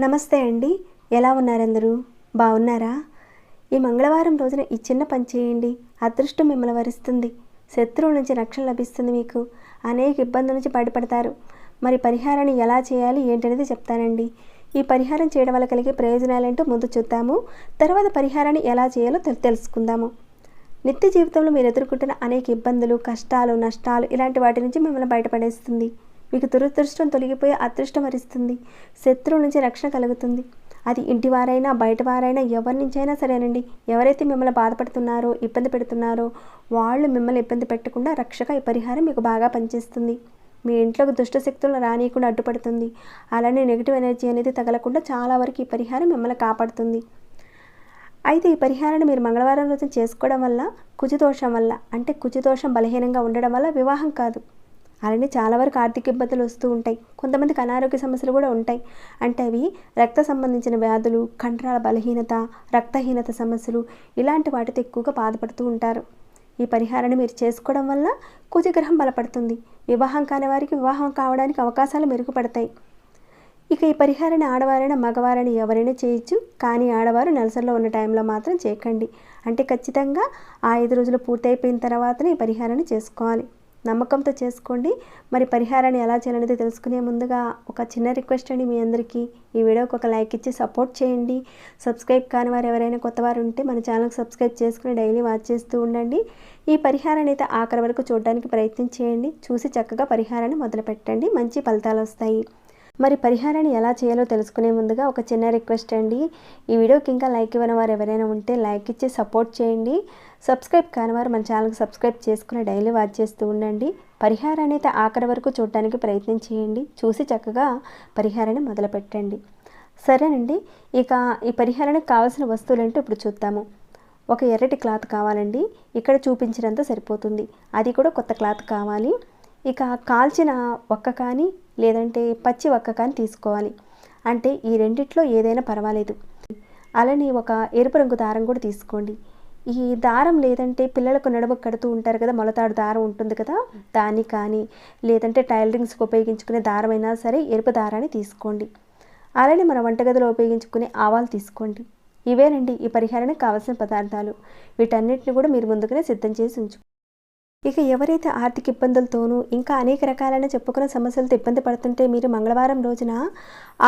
నమస్తే అండి. ఎలా ఉన్నారందరూ? బాగున్నారా? ఈ మంగళవారం రోజున ఈ చిన్న పని చేయండి. అదృష్టం మిమ్మల్ని వరిస్తుంది. శత్రువు నుంచి రక్షణ లభిస్తుంది మీకు. అనేక ఇబ్బందుల నుంచి బయటపడతారు మరి పరిహారాన్ని ఎలా చేయాలి? ఏంటనేది చెప్తానండి. ఈ పరిహారం చేయడం వల్ల కలిగే ప్రయోజనాలేంటో ముందు చూద్దాము. తర్వాత పరిహారాన్ని ఎలా చేయాలో తెల్- తెలుసుకుందాము. నిత్య జీవితంలో మీరు ఎదుర్కొంటున్న అనేక ఇబ్బందులు కష్టాలు నష్టాలు ఇలాంటి వాటి నుంచి మిమ్మల్ని బయటపడేస్తుంది. మీకు దురదృష్టం తొలగిపోయి అదృష్టం వరిస్తుంది శత్రువు నుంచి రక్షణ కలుగుతుంది. అది ఇంటివారైనా బయటవారైనా బయట వారైనా ఎవరి నుంచైనా సరేనండి. ఎవరైతే మిమ్మల్ని బాధపడుతున్నారో ఇబ్బంది పెడుతున్నారో వాళ్ళు మిమ్మల్ని ఇబ్బంది పెట్టకుండా రక్షక ఈ పరిహారం మీకు బాగా పనిచేస్తుంది. మీ ఇంట్లోకి దుష్టశక్తులు రానియకుండా అడ్డుపడుతుంది. అలానే నెగిటివ్ ఎనర్జీ అనేది తగలకుండా చాలా వరకు ఈ పరిహారం మిమ్మల్ని కాపాడుతుంది. అయితే ఈ పరిహారాన్ని మీరు మంగళవారం రోజు చేసుకోవడం వల్ల కుజదోషం వల్ల అంటే కుజదోషం బలహీనంగా ఉండడం వల్ల వివాహం కాదు. అలానే చాలా వరకు ఆర్థిక ఇబ్బందులు వస్తూ ఉంటాయి. కొంతమందికి అనారోగ్య సమస్యలు కూడా ఉంటాయి. అంటే అవి రక్త సంబంధించిన వ్యాధులు కండరాల బలహీనత రక్తహీనత సమస్యలు ఇలాంటి వాటితో ఎక్కువగా బాధపడుతూ ఉంటారు. ఈ పరిహారాన్ని మీరు చేసుకోవడం వల్ల కుజగ్రహం బలపడుతుంది. వివాహం కాని వారికి వివాహం కావడానికి అవకాశాలు మెరుగుపడతాయి. ఇక ఈ పరిహారాన్ని ఆడవారైనా మగవారైనా ఎవరైనా చేయొచ్చు. కానీ ఆడవారు నెలసల్లో ఉన్న టైంలో మాత్రం చేయకండి. అంటే ఖచ్చితంగా ఆ ఐదు రోజులు పూర్తయిపోయిన తర్వాతనే ఈ పరిహారాన్ని చేసుకోవాలి. నమ్మకంతో చేసుకోండి. మరి పరిహారాన్ని ఎలా చేయాలనేది తెలుసుకునే ముందుగా ఒక చిన్న రిక్వెస్ట్ అండి మీ అందరికీ. ఈ వీడియోకి ఒక లైక్ ఇచ్చి సపోర్ట్ చేయండి. సబ్స్క్రైబ్ కాని వారు ఎవరైనా కొత్త వారు ఉంటే మన ఛానల్కి సబ్స్క్రైబ్ చేసుకుని డైలీ వాచ్ చేస్తూ ఉండండి. ఈ పరిహారాన్ని అయితే ఆఖరి వరకు చూడడానికి ప్రయత్నం చేయండి. చూసి చక్కగా పరిహారాన్ని మొదలు పెట్టండి మంచి ఫలితాలు వస్తాయి. మరి పరిహారాన్ని ఎలా చేయాలో తెలుసుకునే ముందుగా ఒక చిన్న రిక్వెస్ట్ అండి. ఈ వీడియోకి ఇంకా లైక్ ఇవ్వని వారు ఎవరైనా ఉంటే లైక్ ఇచ్చి సపోర్ట్ చేయండి. సబ్స్క్రైబ్ కాని వారు మన ఛానల్కి సబ్స్క్రైబ్ చేసుకుని డైలీ వాచ్ చేస్తూ ఉండండి. పరిహారాన్ని అయితే ఆఖరి వరకు చూడటానికి ప్రయత్నం చేయండి. చూసి చక్కగా పరిహారాన్ని మొదలుపెట్టండి. సరేనండి. ఇక ఈ పరిహారానికి కావాల్సిన వస్తువులు ఏంటో ఇప్పుడు చూద్దాము. ఒక ఎర్రటి క్లాత్ కావాలండి. ఇక్కడ చూపించినంత సరిపోతుంది. అది కూడా కొత్త క్లాత్ కావాలి. ఇక కాల్చిన ఒక్క కానీ లేదంటే పచ్చి ఒక్క కానీ తీసుకోవాలి. అంటే ఈ రెండిట్లో ఏదైనా పర్వాలేదు. అలానే ఒక ఎరుపు రంగు దారం కూడా తీసుకోండి. ఈ దారం లేదంటే పిల్లలకు నడుము కడుతూ ఉంటారు కదా మొలతాడు దారం ఉంటుంది కదా దాన్ని కానీ లేదంటే టైలరింగ్స్కి ఉపయోగించుకునే దారం అయినా సరే ఎరుపు దారాన్ని తీసుకోండి. అలానే మన వంటగదిలో ఉపయోగించుకునే ఆవాలు తీసుకోండి. ఇవేనండి ఈ పరిహారానికి కావాల్సిన పదార్థాలు. వీటన్నిటిని కూడా మీరు ముందుగానే సిద్ధం చేసి ఉంచు ఇక ఎవరైతే ఆర్థిక ఇబ్బందులతోనూ ఇంకా అనేక రకాలైన చెప్పుకున్న సమస్యలతో ఇబ్బంది పడుతుంటే మీరు మంగళవారం రోజున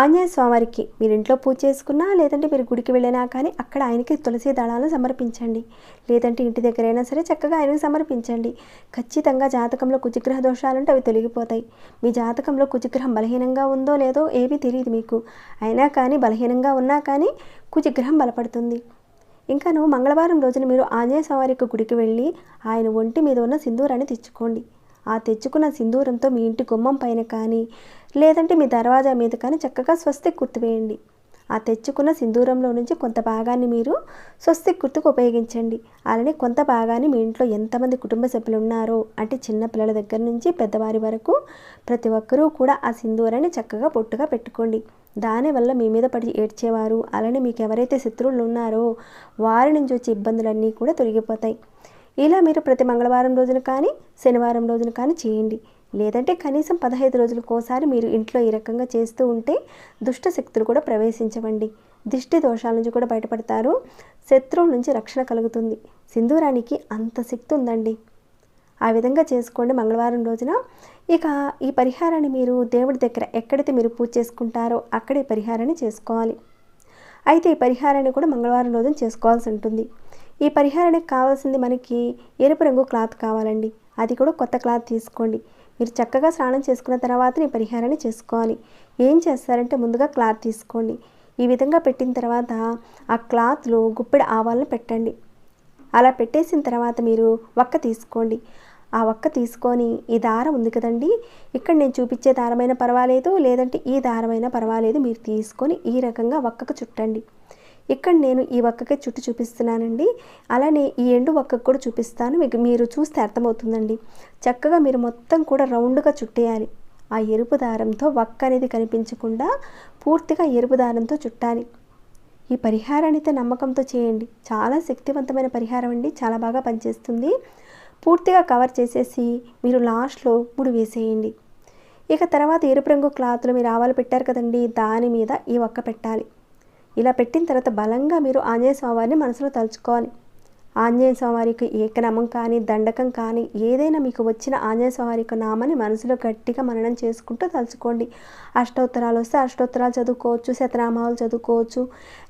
ఆంజనేయ స్వామివారికి మీరు ఇంట్లో పూజ చేసుకున్నా లేదంటే మీరు గుడికి వెళ్ళినా కానీ అక్కడ ఆయనకి తులసి దళాలను సమర్పించండి. లేదంటే ఇంటి దగ్గరైనా సరే చక్కగా ఆయనకు సమర్పించండి. ఖచ్చితంగా జాతకంలో కుజగ్రహ దోషాలుంటే అవి తొలగిపోతాయి. మీ జాతకంలో కుజగ్రహం బలహీనంగా ఉందో లేదో ఏమీ తెలియదు మీకు. అయినా కానీ బలహీనంగా ఉన్నా కానీ కుజగ్రహం బలపడుతుంది. ఇంకాను మంగళవారం రోజున మీరు ఆంజనేయ స్వామి యొక్క గుడికి వెళ్ళి ఆయన ఒంటి మీద ఉన్న సింధూరాన్ని తెచ్చుకోండి. ఆ తెచ్చుకున్న సింధూరంతో మీ ఇంటి గుమ్మం పైన కానీ లేదంటే మీ దర్వాజా మీద కానీ చక్కగా స్వస్తి గుర్తువేయండి ఆ తెచ్చుకున్న సింధూరంలో నుంచి కొంత భాగాన్ని మీరు స్వస్తి గుర్తుకు ఉపయోగించండి. అలానే కొంత భాగాన్ని మీ ఇంట్లో ఎంతమంది కుటుంబ సభ్యులు ఉన్నారో అంటే చిన్న పిల్లల దగ్గర నుంచి పెద్దవారి వరకు ప్రతి ఒక్కరూ కూడా ఆ సింధూరాన్ని చక్కగా పొట్టుగా పెట్టుకోండి. దానివల్ల మీ మీద పడి ఏడ్చేవారు. అలానే మీకు ఎవరైతే శత్రువులు ఉన్నారో వారి నుంచి వచ్చే ఇబ్బందులన్నీ కూడా తొలగిపోతాయి. ఇలా మీరు ప్రతి మంగళవారం రోజున కానీ శనివారం రోజున కానీ చేయండి. లేదంటే కనీసం పదహైదు రోజులకోసారి మీరు ఇంట్లో ఈ రకంగా చేస్తూ ఉంటే దుష్ట శక్తులు కూడా ప్రవేశించవండి. దిష్టి దోషాల నుంచి కూడా బయటపడతారు. శత్రువుల నుంచి రక్షణ కలుగుతుంది. సింధూరానికి అంత శక్తి ఉందండి. ఆ విధంగా చేసుకోండి మంగళవారం రోజున. ఇక ఈ పరిహారాన్ని మీరు దేవుడి దగ్గర ఎక్కడైతే మీరు పూజ చేసుకుంటారో అక్కడే పరిహారాన్ని చేసుకోవాలి. అయితే ఈ పరిహారాన్ని కూడా మంగళవారం రోజున చేసుకోవాల్సి ఉంటుంది. ఈ పరిహారానికి కావాల్సింది మనకి ఎరుపు రంగు క్లాత్ కావాలండి. అది కూడా కొత్త క్లాత్ తీసుకోండి. మీరు చక్కగా స్నానం చేసుకున్న తర్వాత ఈ పరిహారాన్ని చేసుకోవాలి. ఏం చేస్తారంటే ముందుగా క్లాత్ తీసుకోండి. ఈ విధంగా పెట్టిన తర్వాత ఆ క్లాత్లో గుప్పెడు ఆవాలను పెట్టండి. అలా పెట్టేసిన తర్వాత మీరు వక్క తీసుకోండి. ఆ వక్క తీసుకొని ఈ దారం ఉంది కదండి. ఇక్కడ నేను చూపించే దారమైనా పర్వాలేదు లేదంటే ఈ దారమైనా పర్వాలేదు. మీరు తీసుకొని ఈ రకంగా వక్కకు చుట్టండి. ఇక్కడ నేను ఈ వక్కకే చుట్టు చూపిస్తున్నానండి. అలానే ఈ ఎండు వక్కకు కూడా చూపిస్తాను. మీకు మీరు చూస్తే అర్థమవుతుందండి. చక్కగా మీరు మొత్తం కూడా రౌండ్గా చుట్టేయాలి. ఆ ఎరుపు దారంతో వక్క అనేది కనిపించకుండా పూర్తిగా ఎరుపు దారంతో చుట్టాలి. ఈ పరిహారాన్ని అయితే నమ్మకంతో చేయండి. చాలా శక్తివంతమైన పరిహారం అండి. చాలా బాగా పనిచేస్తుంది. పూర్తిగా కవర్ చేసేసి మీరు లాస్ట్లో ముడి వేసేయండి. ఇక తర్వాత ఎరుపు రంగు క్లాత్లో మీరు ఆవాలు పెట్టారు కదండి దాని మీద ఈ ఒక్క పెట్టాలి. ఇలా పెట్టిన తర్వాత బలంగా మీరు ఆంజనేయ స్వామివారిని మనసులో తలుచుకోవాలి. ఆంజనేయ స్వామివారికి ఏకనామం కానీ దండకం కానీ ఏదైనా మీకు వచ్చిన ఆంజనేయ స్వామివారి యొక్క నామాన్ని మనసులో గట్టిగా మననం చేసుకుంటూ తలుచుకోండి. అష్టోత్తరాలు వస్తే అష్టోత్తరాలు చదువుకోవచ్చు శతనామాలు చదువుకోవచ్చు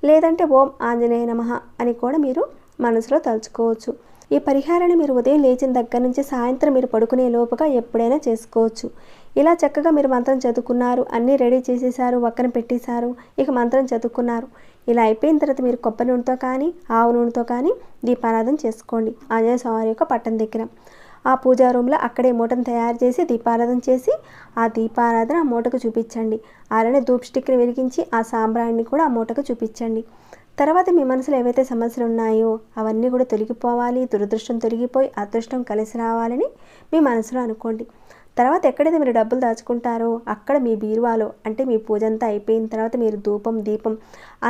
లేదంటే ఓం ఆంజనేయ నమః అని కూడా మీరు మనసులో తలుచుకోవచ్చు. ఈ పరిహారాన్ని మీరు ఉదయం లేచిన దగ్గర నుంచి సాయంత్రం మీరు పడుకునే లోపుగా ఎప్పుడైనా చేసుకోవచ్చు. ఇలా చక్కగా మీరు మంత్రం చదువుకున్నారు అన్నీ రెడీ చేసేసారు పక్కన పెట్టేశారు ఇక మంత్రం చదువుకున్నారు. ఇలా అయిపోయిన తర్వాత మీరు కొబ్బరి నూనెతో కానీ ఆవు నూనెతో కానీ దీపారాధన చేసుకోండి. ఆంజనేయ స్వామి యొక్క పట్టం దగ్గర. ఆ పూజా రూమ్లో అక్కడే మూటను తయారు చేసి దీపారాధన చేసి ఆ దీపారాధన ఆ మూటకు చూపించండి. అలానే ధూప్ స్టిక్ని వెలిగించి ఆ సాంబ్రాణిని కూడా ఆ మూటకు చూపించండి. తర్వాత మీ మనసులో ఏవైతే సమస్యలు ఉన్నాయో అవన్నీ కూడా తొలగిపోవాలి దురదృష్టం తొలగిపోయి అదృష్టం కలిసి రావాలని మీ మనసులో అనుకోండి. తర్వాత ఎక్కడైతే మీరు డబ్బులు దాచుకుంటారో అక్కడ మీ బీరువాలో అంటే మీ పూజ అంతా అయిపోయిన తర్వాత మీరు ధూపం దీపం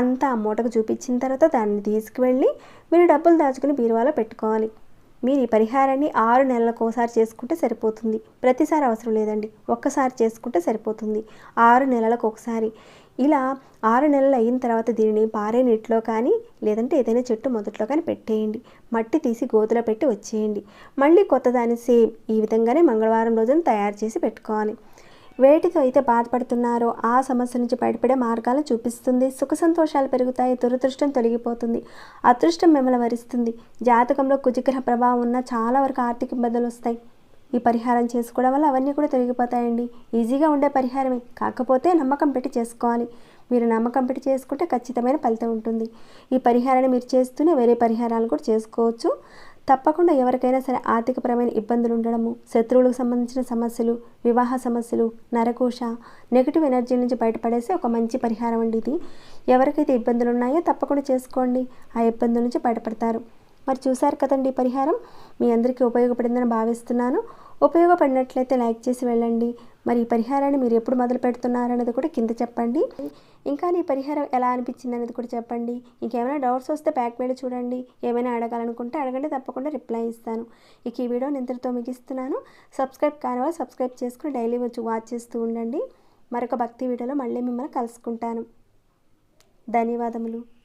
అంతా ఆ మూటకు చూపించిన తర్వాత దాన్ని తీసుకువెళ్ళి మీరు డబ్బులు దాచుకుని బీరువాలో పెట్టుకోవాలి. మీరు ఈ పరిహారాన్ని ఆరు నెలలకు ఒకసారి చేసుకుంటే సరిపోతుంది. ప్రతిసారి అవసరం లేదండి. ఒక్కసారి చేసుకుంటే సరిపోతుంది. ఆరు నెలలకు ఒకసారి. ఇలా ఆరు నెలలు అయిన తర్వాత దీనిని పారే నీటిలో కానీ లేదంటే ఏదైనా చెట్టు మొదట్లో కానీ పెట్టేయండి. మట్టి తీసి గోతులో పెట్టి వచ్చేయండి. మళ్ళీ కొత్త దాన్ని సేమ్ ఈ విధంగానే మంగళవారం రోజున తయారు చేసి పెట్టుకోవాలి. వేటితో అయితే బాధపడుతున్నారో ఆ సమస్య నుంచి బయటపడే మార్గాలను చూపిస్తుంది. సుఖ సంతోషాలు పెరుగుతాయి దురదృష్టం తొలగిపోతుంది అదృష్టం మిమ్మల్ని వరిస్తుంది జాతకంలో కుజగ్రహ ప్రభావం ఉన్న చాలా వరకు ఆర్థిక ఇబ్బందులు వస్తాయి. ఈ పరిహారం చేసుకోవడం వల్ల అవన్నీ కూడా తొలగిపోతాయండి. ఈజీగా ఉండే పరిహారమే. కాకపోతే నమ్మకం పెట్టి చేసుకోవాలి. మీరు నమ్మకం పెట్టి చేసుకుంటే ఖచ్చితమైన ఫలితం ఉంటుంది. ఈ పరిహారాన్ని మీరు చేస్తూనే వేరే పరిహారాలు కూడా చేసుకోవచ్చు. తప్పకుండా ఎవరికైనా సరే ఆర్థికపరమైన ఇబ్బందులు ఉండడము శత్రువులకు సంబంధించిన సమస్యలు వివాహ సమస్యలు నరకోశ నెగిటివ్ ఎనర్జీ నుంచి బయటపడేసే ఒక మంచి పరిహారం అండి ఇది. ఎవరికైతే ఇబ్బందులు ఉన్నాయో తప్పకుండా చేసుకోండి. ఆ ఇబ్బందుల నుంచి బయటపడతారు. మరి చూశారు కదండి పరిహారం? మీ అందరికీ ఉపయోగపడిందని భావిస్తున్నాను. ఉపయోగపడినట్లయితే లైక్ చేసి వెళ్ళండి. మరి ఈ పరిహారాన్ని మీరు ఎప్పుడు మొదలు పెడుతున్నారనేది కూడా కింద చెప్పండి. ఇంకా నీ పరిహారం ఎలా అనిపించింది అనేది కూడా చెప్పండి. ఇంకేమైనా డౌట్స్ వస్తే బ్యాక్ మీద చూడండి. ఏమైనా అడగాలనుకుంటే అడగండి తప్పకుండా రిప్లై ఇస్తాను. ఇక ఈ వీడియో నిద్రతో ముగిస్తున్నాను. సబ్స్క్రైబ్ కాని సబ్స్క్రైబ్ చేసుకుని డైలీ వచ్చి వాచ్ చేస్తూ ఉండండి. మరొక భక్తి వీడియోలో మళ్ళీ మిమ్మల్ని కలుసుకుంటాను. ధన్యవాదములు.